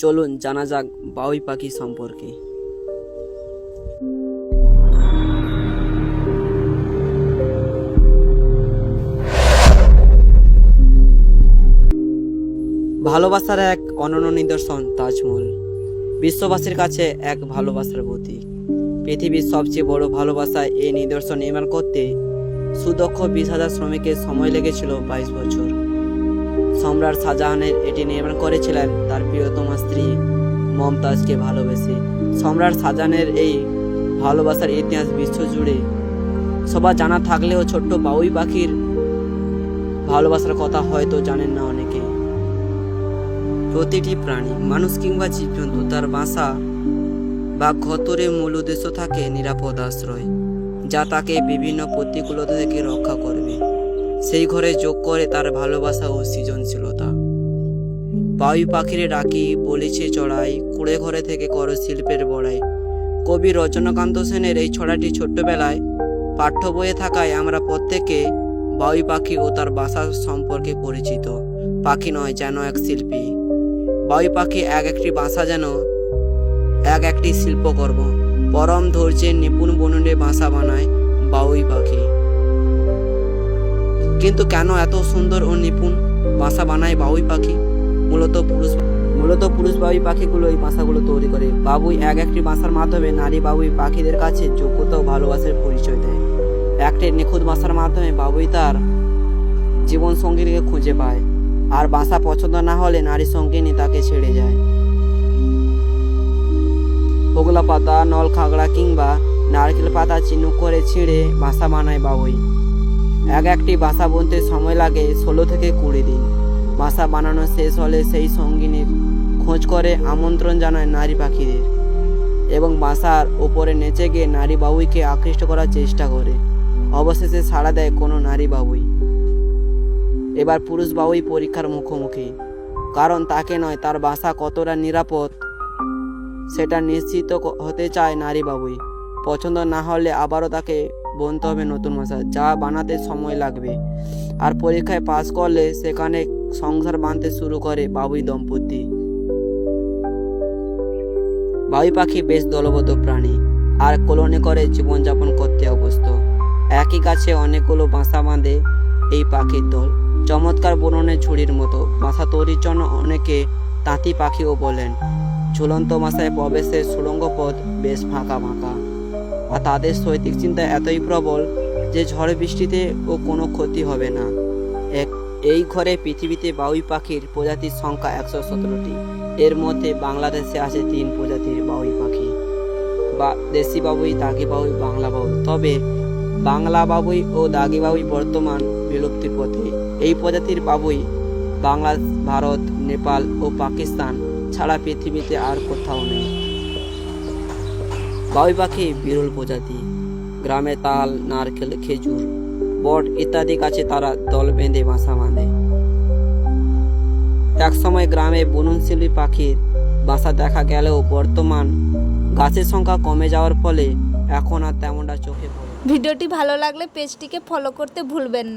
চলুন জানা যাক বাউই পাখি সম্পর্কে। ভালোবাসার এক অনন্য নিদর্শন তাজমহল। বিশ্ববাসীর কাছে এক ভালোবাসার প্রতীক। পৃথিবীর সবচেয়ে বড় ভালোবাসায় এই নিদর্শন নির্মাণ করতে সুদক্ষ বিশ হাজার শ্রমিকের সময় লেগেছিল বাইশ বছর। সম্রাট শাহজাহানের এটি নির্মাণ করেছিলেন তার প্রিয়তমা স্ত্রী মমতাজকে ভালোবেসে। সম্রাট শাহজাহানের এই ভালোবাসার ইতিহাস বিশ্ব জুড়ে সবার জানা থাকলেও ছোট্ট বাউই পাখির ভালোবাসার কথা হয়তো জানেন না অনেকে। প্রতিটি প্রাণী, মানুষ কিংবা জীবজন্তু, তার বাসা বা ঘতরে মূল উদ্দেশ্য থাকে নিরাপদ আশ্রয়, যা তাকে বিভিন্ন প্রতিকূলতা থেকে রক্ষা করবে। সেই ঘরে যোগ করে তার ভালোবাসা ও সৃজনশীলতা। বায়ু পাখির ডাকি, বলেছে চড়াই, কুড়ে ঘরে থেকে করো শিল্পের বড়াই। কবি রজনীকান্ত সেনের এই ছড়াটি ছোট্টবেলায় পাঠ্য বইয়ে থাকায় আমরা প্রত্যেকে বায়ু পাখি ও তার বাসা সম্পর্কে পরিচিত। পাখি নয়, যেন এক শিল্পী। বায়ু পাখি এক একটি বাসা যেন এক একটি শিল্পকর্ম। পরম ধৈর্যের নিপুণ বনুনে বাসা বানায় বাউই পাখি। কিন্তু কেন এত সুন্দর ও নিপুণ বাসা বানায় বাবুই পাখি? মূলত পুরুষ মূলত পুরুষ বাবুই পাখিগুলো এই বাসাগুলো তৈরি করে। বাবুই এক একটি বাসার মাধ্যমে নারী বাবুই পাখিদের কাছে যোগ্যতা ও ভালোবাসার পরিচয় দেয়। একটি নিখুঁত বাসার মাধ্যমে বাবুই তার জীবন সঙ্গীকে খুঁজে পায়। আর বাসা পছন্দ না হলে নারী সঙ্গিনী তাকে ছেড়ে যায়। হোগলা পাতা নল খাগড়া কিংবা নারকেল পাতা চিনুক করে ছিঁড়ে বাসা বানায় বাবুই। এক একটি বাসা বুনতে সময় লাগে ষোলো থেকে কুড়ি দিন। বাসা বানানো শেষ হলে সেই সঙ্গিনীর খোঁজ করে, আমন্ত্রণ জানায় নারী পাখিদের এবং বাসার ওপরে নেচে গিয়ে নারী বাবুইকে আকৃষ্ট করার চেষ্টা করে। অবশেষে সাড়া দেয় কোনো নারী বাবুই। এবার পুরুষ বাবুই পরীক্ষার মুখোমুখি। কারণ তাকে নয়, তার বাসা কতটা নিরাপদ সেটা নিশ্চিত হতে চায় নারী বাবুই। পছন্দ না হলে আবারও তাকে বুনতে হবে নতুন ভাষা যা বানাতে সময় লাগবে। আর পরীক্ষায় পাশ করলে সেখানে সংসার বাঁধতে শুরু করে বাবুই দম্পতি। বাবুই পাখি বেশ দলবদ্ধ প্রাণী, আর কলোনি করে জীবনযাপন করতে অভ্যস্ত। একই গাছে অনেকগুলো বাসা বাঁধে এই পাখির দল। চমৎকার বননের ঝুড়ির মতো। বাসা তৈরির জন্য অনেকে তাঁতি পাখিও বলেন। ঝুলন্ত মাসায় প্রবেশের সুড়ঙ্গ পথ বেশ ফাঁকা ফাঁকা আর তাদের শৈতিক চিন্তা এতই প্রবল যে ঝড় বৃষ্টিতে ও কোনো ক্ষতি হবে না। এক, এই ঘরে পৃথিবীতে বাউই পাখির প্রজাতির সংখ্যা একশো সতেরোটি। এর মধ্যে বাংলাদেশে আছে তিন প্রজাতির বাউই পাখি। বা, দেশি বাবুই দাগি বাবুই বাংলা বাবুই তবে বাংলা বাবুই ও দাগি বাবুই বর্তমান বিলুপ্তির পথে। এই প্রজাতির বাবুই বাংলাদেশ, ভারত, নেপাল ও পাকিস্তান ছাড়া পৃথিবীতে আর কোথাও নেই। বাবুই পাখি, বিরল প্রজাতি। গ্রামে তাল, নারকেল, খেজুর, বট ইত্যাদি গাছে তারা দল বেঁধে, বাসা বাঁধে। একসময় গ্রামে বুননশিল্পী পাখির বাসা দেখা গেলেও বর্তমান গাছের সংখ্যা কমে যাওয়ার ফলে এখন আর তেমনটা চোখে ভিডিওটি ভালো লাগলে পেজটিকে ফলো করতে ভুলবেন না।